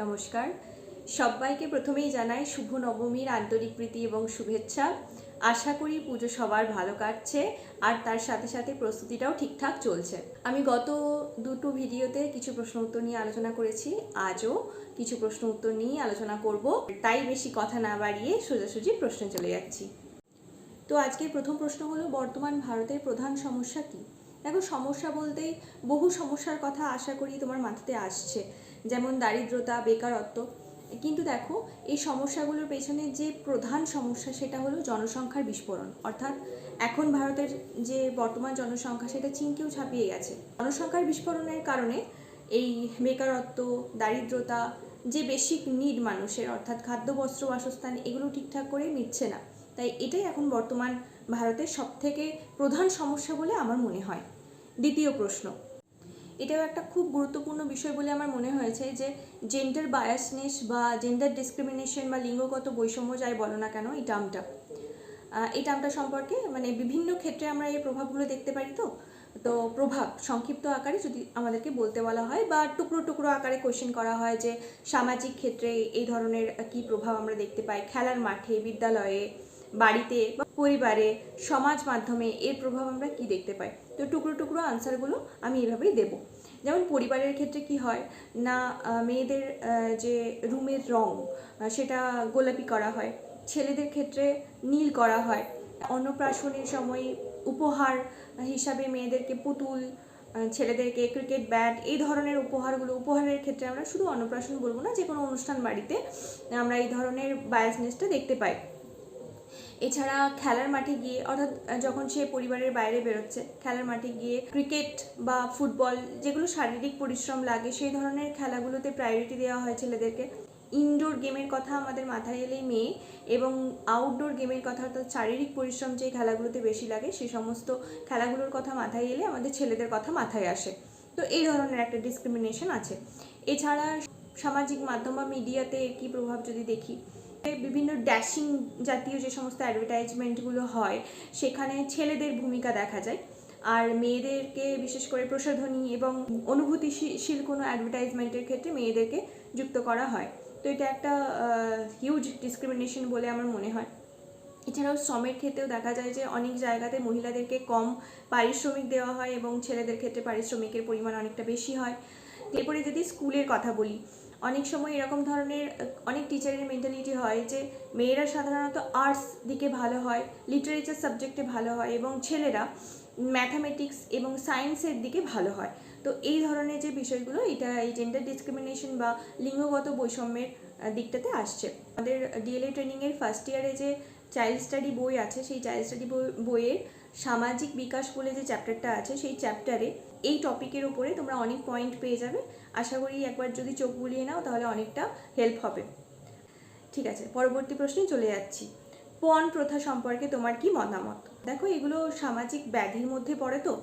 নমস্কার। সবাইকে প্রথমেই জানাই শুভ নবমীর আন্তরিক প্রীতি এবং শুভেচ্ছা। আশা করি পুজো সবার ভালো কাটছে আর তার সাথে সাথে প্রস্তুতিটাও ঠিকঠাক চলছে। আমি গত দুটো ভিডিওতে কিছু প্রশ্ন উত্তর নিয়ে আলোচনা করেছি। আজও কিছু প্রশ্ন উত্তর নিয়ে আলোচনা করব। তাই বেশি কথা না বাড়িয়ে সোজাসুজি প্রশ্নে চলে যাচ্ছি। তো আজকের প্রথম প্রশ্ন হলো, বর্তমান ভারতের প্রধান সমস্যা কি? দেখো, সমস্যা বলতে বহু সমস্যার কথা আশা করি তোমার মাথাতে আসছে। যেমন দারিদ্রতা, বেকারত্ব। কিন্তু দেখো, এই সমস্যাগুলোর পেছনে যে প্রধান সমস্যা সেটা হলো জনসংখ্যার বিস্ফোরণ। অর্থাৎ এখন ভারতের যে বর্তমান জনসংখ্যা সেটা চীনকেও ছাপিয়ে গেছে। জনসংখ্যার বিস্ফোরণের কারণে এই বেকারত্ব, দারিদ্রতা, যে বেসিক নিড মানুষের, অর্থাৎ খাদ্য, বস্ত্র, বাসস্থান, এগুলো ঠিকঠাক করে মিটছে না। তাই এটাই এখন বর্তমান ভারতের সবথেকে প্রধান সমস্যা বলে আমার মনে হয়। দ্বিতীয় প্রশ্ন এটাও একটা খুব গুরুত্বপূর্ণ বিষয় বলে আমার মনে হয়েছে যে জেন্ডার বায়াসনেস বা জেন্ডার ডিসক্রিমিনেশন বা লিঙ্গগত বৈষম্য যাই বলো না কেন, এই টার্মটা এই টার্মটা সম্পর্কে মানে বিভিন্ন ক্ষেত্রে আমরা এই প্রভাবগুলো দেখতে পারি তো। তো প্রভাব, সংক্ষিপ্ত আকারে যদি আমাদেরকে বলতে বলা হয় বা টুকরো টুকরো আকারে কোয়েশ্চেন করা হয় যে সামাজিক ক্ষেত্রে এই ধরনের কি প্রভাব আমরা দেখতে পাই? খেলার মাঠে, বিদ্যালয়ে, বাড়িতে বা পরিবারে, সমাজ মাধ্যমে এর প্রভাব আমরা কি দেখতে পাই? তো টুকরো টুকরো আনসারগুলো আমি এভাবেই দেব। যেমন পরিবারের ক্ষেত্রে কি হয়, না মেয়েদের যে রুমের রং সেটা গোলাপি করা হয়, ছেলেদের ক্ষেত্রে নীল করা হয়, অন্নপ্রাশনের সময় উপহার হিসাবে মেয়েদেরকে পুতুল ছেলেদেরকে ক্রিকেট ব্যাট, এই ধরনের উপহারগুলো, উপহারের ক্ষেত্রে আমরা শুধু অন্নপ্রাশন বলব না যে কোনো অনুষ্ঠান বাড়িতে আমরা এই ধরনের বায়াসনেসটা দেখতে পাই। এছাড়া খেলার মাঠে গিয়ে, অর্থাৎ যখন সে পরিবারের বাইরে বেরোচ্ছে, খেলার মাঠে গিয়ে ক্রিকেট বা ফুটবল যেগুলো শারীরিক পরিশ্রম লাগে, সেই ধরনের খেলাগুলোতে প্রায়োরিটি দেওয়া হয় ছেলেদেরকে। ইনডোর গেমের কথা আমাদের মাথায় এলেই মেয়ে, এবং আউটডোর গেমের কথা, অর্থাৎ শারীরিক পরিশ্রম যে খেলাগুলোতে বেশি লাগে সেই সমস্ত খেলাগুলোর কথা মাথায় এলে আমাদের ছেলেদের কথা মাথায় আসে। তো এই ধরনের একটা ডিসক্রিমিনেশন আছে। এছাড়া সামাজিক মাধ্যম বা মিডিয়াতে কী প্রভাব যদি দেখি বিভিন্ন ড্যাশিং জাতীয় যে সমস্ত অ্যাডভার্টাইজমেন্টগুলো হয়, সেখানে ছেলেদের ভূমিকা দেখা যায়। আর মেয়েদেরকে বিশেষ করে প্রসাধনী এবং অনুভূতিশীল কোনো অ্যাডভার্টাইজমেন্টের ক্ষেত্রে মেয়েদেরকে যুক্ত করা হয়। তো এটা একটা হিউজ ডিসক্রিমিনেশন বলে আমার মনে হয়। এছাড়াও শ্রমের ক্ষেত্রেও দেখা যায় যে অনেক জায়গাতে মহিলাদেরকে কম পারিশ্রমিক দেওয়া হয় এবং ছেলেদের ক্ষেত্রে পারিশ্রমিকের পরিমাণ অনেকটা বেশি হয়। এরপরে যদি স্কুলের কথা বলি অনেক সময় এরকম ধরনের, অনেক টিচারের মেন্টালিটি হয় যে মেয়েরা সাধারণত আর্টস দিকে ভালো হয় লিটারেচার সাবজেক্টে ভালো হয় এবং ছেলেরা ম্যাথামেটিক্স এবং সায়েন্সের দিকে ভালো হয়। তো এই ধরনের যে বিষয়গুলো, এটা এই জেন্ডার ডিসক্রিমিনেশন বা লিঙ্গগত বৈষম্যের দিকটাতে আসছে। আমাদের ডিএলএ ট্রেনিংয়ের ফার্স্ট ইয়ারে যে চাইল্ড স্টাডি বই আছে, সেই চাইল্ড স্টাডি বইয়ের সামাজিক বিকাশ বলে যে চ্যাপ্টারটা আছে, সেই চ্যাপ্টারে এই টপিকের উপরে তোমরা অনেক পয়েন্ট পেয়ে যাবে। আশা করি একবার যদি চোখ বুলিয়ে নাও, তাহলে অনেকটা হেল্প হবে। ঠিক আছে, পরবর্তী প্রশ্নে চলে যাচ্ছি। পণ প্রথা সম্পর্কে তোমার কি মতামত? দেখো, এগুলো সামাজিক ব্যাধির মধ্যে পড়ে তো।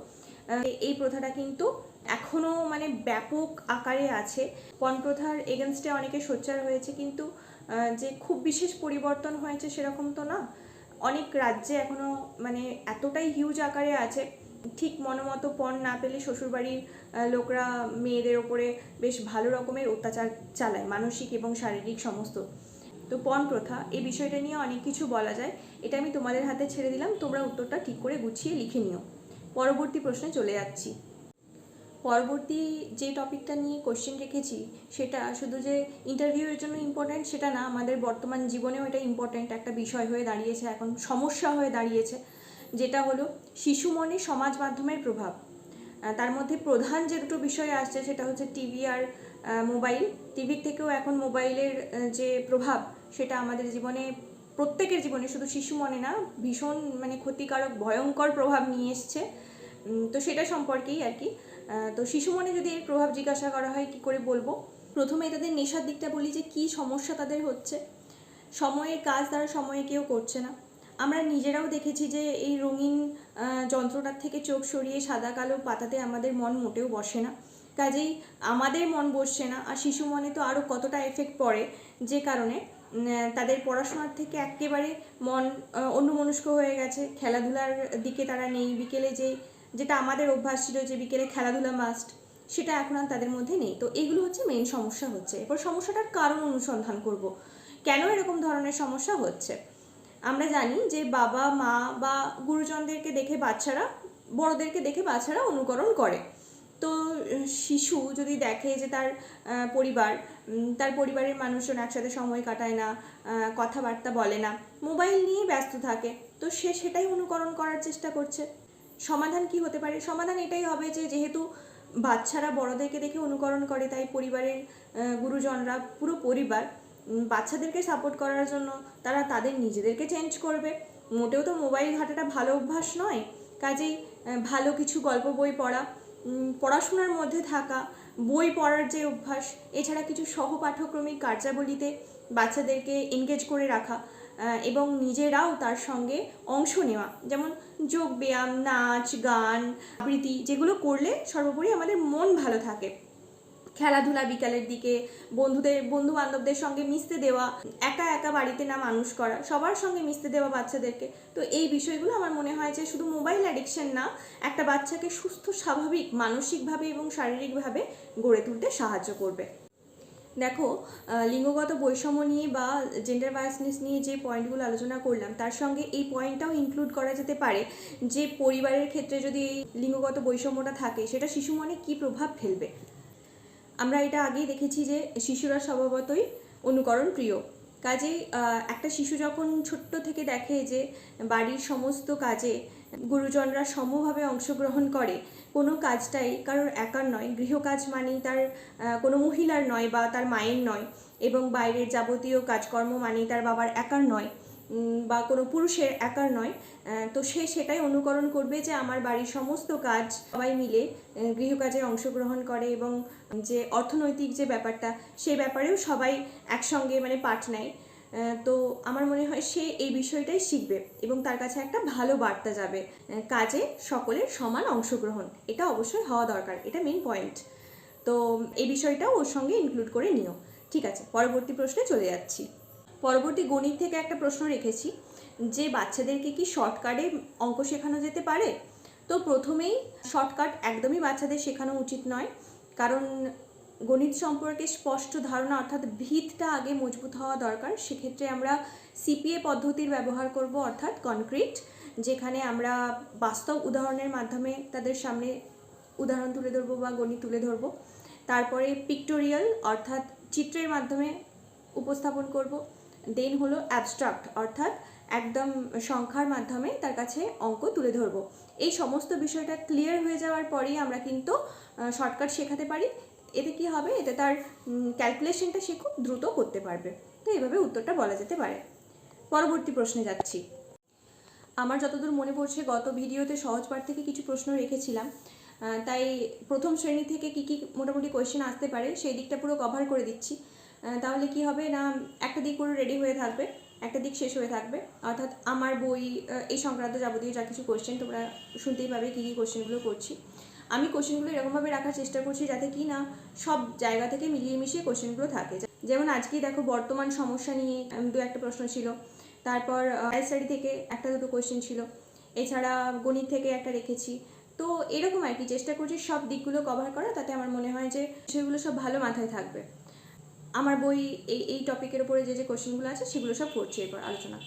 এই প্রথাটা কিন্তু এখনও মানে ব্যাপক আকারে আছে। পণ প্রথার এগেনস্টে অনেকে সোচ্চার হয়েছে, কিন্তু যে খুব বিশেষ পরিবর্তন হয়েছে সেরকম তো না। অনেক রাজ্যে এখনও মানে এতটাই হিউজ আকারে আছে। ঠিক মনোমতো পণ না পেলে শ্বশুরবাড়ির লোকরা মেয়েদের ওপরে বেশ ভালো রকমের অত্যাচার চালায়, মানসিক এবং শারীরিক সমস্ত। তো পণ প্রথা, এই বিষয়টা নিয়ে অনেক কিছু বলা যায়। এটা আমি তোমাদের হাতে ছেড়ে দিলাম, তোমরা উত্তরটা ঠিক করে গুছিয়ে লিখে নিও। পরবর্তী প্রশ্নে চলে যাচ্ছি। পরবর্তী যে টপিকটা নিয়ে কোশ্চেন রেখেছি, সেটা শুধু যে ইন্টারভিউয়ের জন্য ইম্পর্ট্যান্ট সেটা না, আমাদের বর্তমান জীবনেও এটা ইম্পর্ট্যান্ট একটা বিষয় হয়ে দাঁড়িয়েছে, এখন সমস্যা হয়ে দাঁড়িয়েছে। যেটা হলো শিশু মনে সমাজ মাধ্যমের প্রভাব। তার মধ্যে প্রধান যে দুটো বিষয় আসছে সেটা হচ্ছে টিভি আর মোবাইল। টিভির থেকেও এখন মোবাইলের যে প্রভাব সেটা আমাদের জীবনে, প্রত্যেকের জীবনে, শুধু শিশু মনে না, ভীষণ মানে ক্ষতিকারক, ভয়ঙ্কর প্রভাব নিয়ে এসছে। তো সেটা সম্পর্কেই আর কি। তো শিশু মনে যদি এর প্রভাব জিজ্ঞাসা করা হয়, কি করে বলব? প্রথমে তাদের নেশার দিকটা বলি যে, কি সমস্যা তাদের হচ্ছে? সময়ের কাজ তারা সময়ে কেউ করছে না। আমরা নিজেরাও দেখেছি যে এই রঙিন যন্ত্রটার থেকে চোখ সরিয়ে সাদা কালো পাতাতে আমাদের মন মোটেও বসে না। কাজেই আমাদের মন বসছে না, আর শিশু মনে তো আরও কতটা এফেক্ট পড়ে যে কারণে তাদের পড়াশোনার থেকে একেবারে মন অন্যমনস্ক হয়ে গেছে। খেলাধুলার দিকে তারা নেই। বিকেলে যে, যেটা আমাদের অভ্যাস ছিল যে বিকেলে খেলাধুলা মাস্ট সেটা এখন আর তাদের মধ্যে নেই। তো এগুলো হচ্ছে মেইন সমস্যা হচ্ছে। এরপর সমস্যাটার কারণ অনুসন্ধান করব। কেন এরকম ধরনের সমস্যা হচ্ছে? আমরা জানি যে বাবা, মা বা গুরুজনদেরকে দেখে বাচ্চারা, বড়দেরকে দেখে বাচ্চারা অনুকরণ করে। তো, শিশু যদি দেখে যে তার পরিবার তার পরিবারের মানুষজন একসাথে সময় কাটায় না কথাবার্তা বলে না, মোবাইল নিয়ে ব্যস্ত থাকে, তো সে সেটাই অনুকরণ করার চেষ্টা করছে। সমাধান কি হতে পারে? সমাধান এটাই হবে যে যেহেতু বাচ্চারা বড়দেরকে দেখে অনুকরণ করে, তাই পরিবারের গুরুজনরা পুরো পরিবার বাচ্চাদেরকে সাপোর্ট করার জন্য তারা তাদের নিজেদেরকে চেঞ্জ করবে। মোটেও তো মোবাইল ঘাটাটা ভালো অভ্যাস নয়, কাজেই ভালো কিছু গল্প বই পড়া পড়াশোনার মধ্যে থাকা, বই পড়ার যে অভ্যাস, এছাড়া কিছু সহপাঠক্রমিক কার্যাবলীতে বাচ্চাদেরকে এনগেজ করে রাখা এবং নিজেরাও তার সঙ্গে অংশ নেওয়া, যেমন যোগ ব্যায়াম নাচ, গান, আবৃত্তি, যেগুলো করলে সর্বোপরি আমাদের মন ভালো থাকে। খেলাধুলা বিকালের দিকে, বন্ধুদের বন্ধু বান্ধবদের সঙ্গে মিশতে দেওয়া, একা একা বাড়িতে না মানুষ করা, সবার সঙ্গে মিশতে দেওয়া বাচ্চাদেরকে। তো এই বিষয়গুলো আমার মনে হয় যে শুধু মোবাইল অ্যাডিকশন না, একটা বাচ্চাকে সুস্থ, স্বাভাবিক, মানসিকভাবে এবং শারীরিকভাবে গড়ে তুলতে সাহায্য করবে। দেখো লিঙ্গগত বৈষম্য নিয়ে বা জেন্ডার বায়াসনেস নিয়ে যে পয়েন্টগুলো আলোচনা করলাম, তার সঙ্গে এই পয়েন্টটাও ইনক্লুড করা যেতে পারে যে পরিবারের ক্ষেত্রে যদি এই লিঙ্গগত বৈষম্যটা থাকে, সেটা শিশু মনে কী প্রভাব ফেলবে? আমরা এটা আগেই দেখেছি যে শিশুরা স্বভাবতই অনুকরণ প্রিয়। কাজেই একটা শিশু যখন ছোট্ট থেকে দেখে যে বাড়ির সমস্ত কাজে গুরুজনরা সমভাবে অংশগ্রহণ করে, কোনো কাজটাই কারোর একার নয়। গৃহকাজ মানেই তার কোনো মহিলার নয় বা তার মায়ের নয় এবং বাইরের যাবতীয় কাজকর্ম মানেই তার বাবার একার নয়। বা কোনো পুরুষের একার নয়। তো সে সেটাই অনুকরণ করবে যে আমার বাড়ির সমস্ত কাজ সবাই মিলে গৃহকাজে অংশগ্রহণ করে এবং যে অর্থনৈতিক যে ব্যাপারটা সেই ব্যাপারেও সবাই একসঙ্গে মানে পাঠ নেয়। তো আমার মনে হয় সে এই বিষয়টাই শিখবে এবং তার কাছে একটা ভালো বার্তা যাবে কাজে সকলের সমান অংশগ্রহণ। এটা অবশ্যই হওয়া দরকার, এটা মেন পয়েন্ট তো এই বিষয়টাও ওর সঙ্গে ইনক্লুড করে নিও। ঠিক আছে, পরবর্তী প্রশ্নে চলে যাচ্ছি। পরবর্তী গণিত থেকে একটা প্রশ্ন রেখেছি, যে বাচ্চাদেরকে কি শর্টকাটে অঙ্ক শেখানো যেতে পারে? তো প্রথমেই শর্টকাট একদমই বাচ্চাদের শেখানো উচিত নয়, কারণ গণিত সম্পর্কে স্পষ্ট ধারণা অর্থাৎ ভিতটা আগে মজবুত হওয়া দরকার। সেক্ষেত্রে আমরা সিপিএ পদ্ধতির ব্যবহার করব অর্থাৎ কনক্রিট যেখানে আমরা বাস্তব উদাহরণের মাধ্যমে তাদের সামনে উদাহরণ তুলে ধরবো বা গণিত তুলে ধরবো। তারপরে পিক্টোরিয়াল অর্থাৎ চিত্রের মাধ্যমে উপস্থাপন করব। দেন হলো অ্যাবস্ট্রাক্ট অর্থাৎ একদম সংখ্যার মাধ্যমে তার কাছে অঙ্ক তুলে ধরব। এই সমস্ত বিষয়টা ক্লিয়ার হয়ে যাওয়ার পরেই আমরা কিন্তু শর্টকাট শেখাতে পারি। এতে কি হবে? এতে তার ক্যালকুলেশনটা সে খুব দ্রুত করতে পারবে। তো এইভাবে উত্তরটা বলা যেতে পারে। পরবর্তী প্রশ্নে যাচ্ছি। আমার যতদূর মনে পড়ছে, গত ভিডিওতে সহজ পাঠ থেকে কিছু প্রশ্ন রেখেছিলাম। তাই প্রথম শ্রেণি থেকে কি কি মোটামুটি কোয়েশ্চেন আসতে পারে, সেই দিকটা পুরো কভার করে দিচ্ছি। তাহলে কি হবে না একটা দিক পুরো রেডি হয়ে থাকবে, একটা দিক শেষ হয়ে থাকবে। অর্থাৎ আমার বই এই সংক্রান্ত যাবতীয় যা কিছু কোয়েশ্চেন তোমরা শুনতেই পাবে কী কী কোয়েশ্চেনগুলো করছি। আমি কোশ্চেনগুলো এরকমভাবে রাখার চেষ্টা করছি যাতে কি না সব জায়গা থেকে মিলিয়ে মিশিয়ে কোশ্চেনগুলো থাকে। যেমন আজকেই দেখো বর্তমান সমস্যা নিয়ে দু একটা প্রশ্ন ছিল। তারপর স্টাডি থেকে একটা দুটো কোশ্চেন ছিল। এছাড়া গণিত থেকে একটা রেখেছি। তো এরকম আর কি চেষ্টা করছি সব দিকগুলো কভার করা, তাতে আমার মনে হয় যে সেগুলো সব ভালো মাথায় থাকবে। আমার বই এই এই টপিকের উপরে যে যে কোশ্চেনগুলো আছে সেগুলো সব করছি এরপর আলোচনা।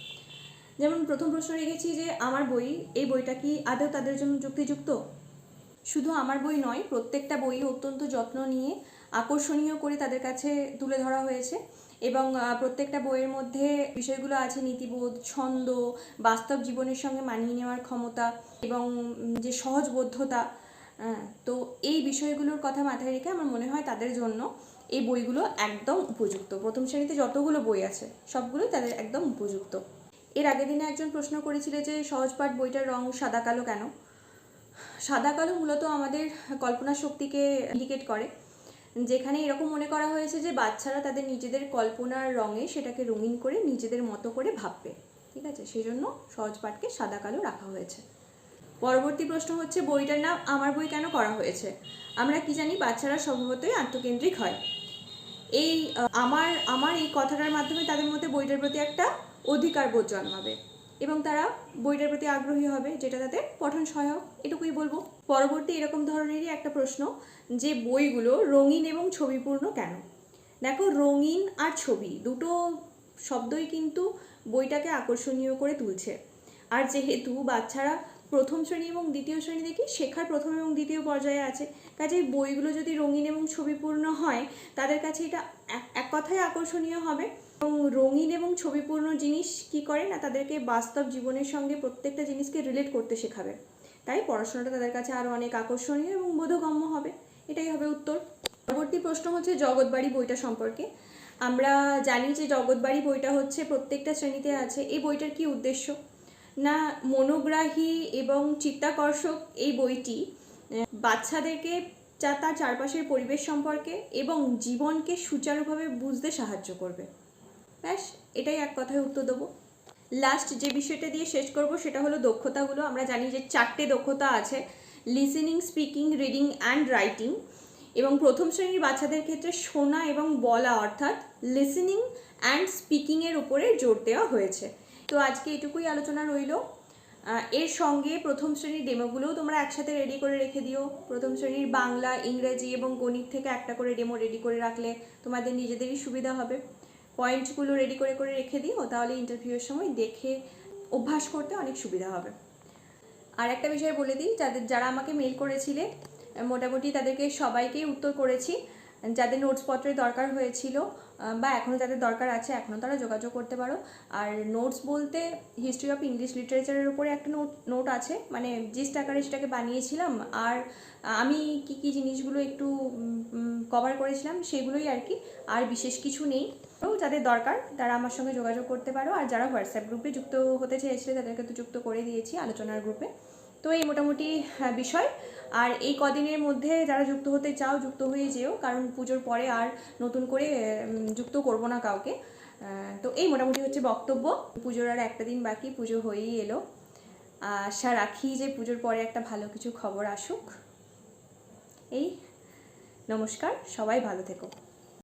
যেমন প্রথম প্রশ্ন রেখেছি যে আমার বই এই বইটা কি আদৌ তাদের জন্য যুক্তিযুক্ত? শুধু আমার বই নয় প্রত্যেকটা বই অত্যন্ত যত্ন নিয়ে আকর্ষণীয় করে তাদের কাছে তুলে ধরা হয়েছে এবং প্রত্যেকটা বইয়ের মধ্যে বিষয়গুলো আছে নীতিবোধ ছন্দ বাস্তব জীবনের সঙ্গে মানিয়ে নেওয়ার ক্ষমতা এবং যে সহজবোধ্যতা আহ, তো এই বিষয়গুলোর কথা মাথায় রেখে আমার মনে হয় তাদের জন্য এই বইগুলো একদম উপযুক্ত। প্রথম শ্রেণীতে যতগুলো বই আছে, সবগুলোই তাদের একদম উপযুক্ত। এর আগের দিনে একজন প্রশ্ন করেছিল যে, সহজপাঠ বইটার রং সাদা কালো কেন? সাদা কালো মূলত আমাদের কল্পনা শক্তিকে ইন্ডিকেট করে। যেখানে এরকম মনে করা হয়েছে যে, বাচ্চারা তাদের নিজেদের কল্পনার রঙে সেটাকে রঙিন করে নিজেদের মতো করে ভাববে। ঠিক আছে? সেই জন্য সহজ পাঠকে সাদা কালো রাখা হয়েছে। পরবর্তী প্রশ্ন হচ্ছে, বইটার নাম আমার বই কেন করা হয়েছে? আমরা কি জানি? বাচ্চারা স্বভাবতই আত্মকেন্দ্রিক হয়। এই আমার আমার এই কথাটার মাধ্যমে তাদের মধ্যে বইটার প্রতি একটা অধিকার বোধ জন্মাবে। এবং তারা বইটার প্রতি আগ্রহী হবে, যেটা তাদের পঠন সহায়ক, এটুকুই বলব। পরবর্তী এরকম ধরনেরই একটা প্রশ্ন, যে বইগুলো রঙিন এবং ছবিপূর্ণ কেন? দেখো, রঙিন আর ছবি, দুটো শব্দই কিন্তু বইটাকে আকর্ষণীয় করে তুলছে। আর যেহেতু বাচ্চারা প্রথম শ্রেণি এবং দ্বিতীয় শ্রেণি দেখি শেখার প্রথম এবং দ্বিতীয় পর্যায়ে আছে। কাজেই বইগুলো যদি রঙিন এবং ছবিপূর্ণ হয়, তাদের কাছে এটা এক- কথায় আকর্ষণীয় হবে। এবং রঙিন এবং ছবিপূর্ণ জিনিস কি করে না, তাদেরকে বাস্তব জীবনের সঙ্গে প্রত্যেকটা জিনিসকে রিলেট করতে শেখাবে। তাই পড়াশোনাটা তাদের কাছে আরও অনেক আকর্ষণীয় এবং বোধগম্য হবে। এটাই হবে উত্তর। পরবর্তী প্রশ্ন হচ্ছে জগৎবাড়ি বইটা সম্পর্কে। আমরা জানি যে জগৎবাড়ি বইটা হচ্ছে প্রত্যেকটা শ্রেণীতে আছে। এই বইটার কি উদ্দেশ্য? না, মনোগ্রাহী এবং চিত্তাকর্ষক এই বইটি বাচ্চাদেরকে যা তার চারপাশের পরিবেশ সম্পর্কে এবং জীবনকে সুচারুভাবে বুঝতে সাহায্য করবে। ব্যাস, এটাই এক কথায় উত্তর দেবো। লাস্ট যে বিষয়টা দিয়ে শেষ করব সেটা হলো দক্ষতাগুলো। আমরা জানি যে চারটে দক্ষতা আছে listening speaking reading and writing এবং প্রথম শ্রেণির বাচ্চাদের ক্ষেত্রে শোনা এবং বলা অর্থাৎ লিসেনিং অ্যান্ড স্পিকিংয়ের উপরে জোর দেওয়া হয়েছে। তো আজকে এটুকুই আলোচনা রইল। এর সঙ্গে প্রথম শ্রেণির ডেমোগুলোও তোমরা একসাথে রেডি করে রেখে দিও। প্রথম শ্রেণির বাংলা, ইংরেজি এবং গণিত থেকে একটা করে ডেমো রেডি করে রাখলে তোমাদের নিজেদেরই সুবিধা হবে। পয়েন্টগুলো রেডি করে করে রেখে দিও, তাহলে ইন্টারভিউয়ের সময় দেখে অভ্যাস করতে অনেক সুবিধা হবে। আর একটা বিষয় বলে দিই, যাদের, যারা আমাকে মেল করেছিলে, মোটামুটি তাদেরকে সবাইকেই উত্তর করেছি। যাদের নোটসপত্রের দরকার হয়েছিল বা এখনও যাদের দরকার আছে এখনও তারা যোগাযোগ করতে পারো। আর নোটস বলতে হিস্ট্রি অফ ইংলিশ লিটারেচারের উপরে একটা নোট নোট আছে। মানে জিস্ট আকারে সেটাকে বানিয়েছিলাম। আর আমি কি কি জিনিসগুলো একটু কভার করেছিলাম, সেগুলোই আর কি। আর বিশেষ কিছু নেই। যাদের দরকার, তারা আমার সঙ্গে যোগাযোগ করতে পারো। আর যারা হোয়াটসঅ্যাপ গ্রুপে যুক্ত হতে চেয়েছিলে, তাদেরকে তো যুক্ত করে দিয়েছি আলোচনার গ্রুপে তো এই মোটামুটি হ্যাঁ, বিষয়। আর এই কদিনের মধ্যে যারা যুক্ত হতে চাও যুক্ত হয়ে যেও কারণ পুজোর পরে আর নতুন করে যুক্ত করব না কাউকে। তো এই মোটামুটি হচ্ছে বক্তব্য। পুজোর আর একটা দিন বাকি পুজো হয়েই এলো। আশা রাখি যে পুজোর পরে একটা ভালো কিছু খবর আসুক। এই নমস্কার সবাই ভালো থেকো।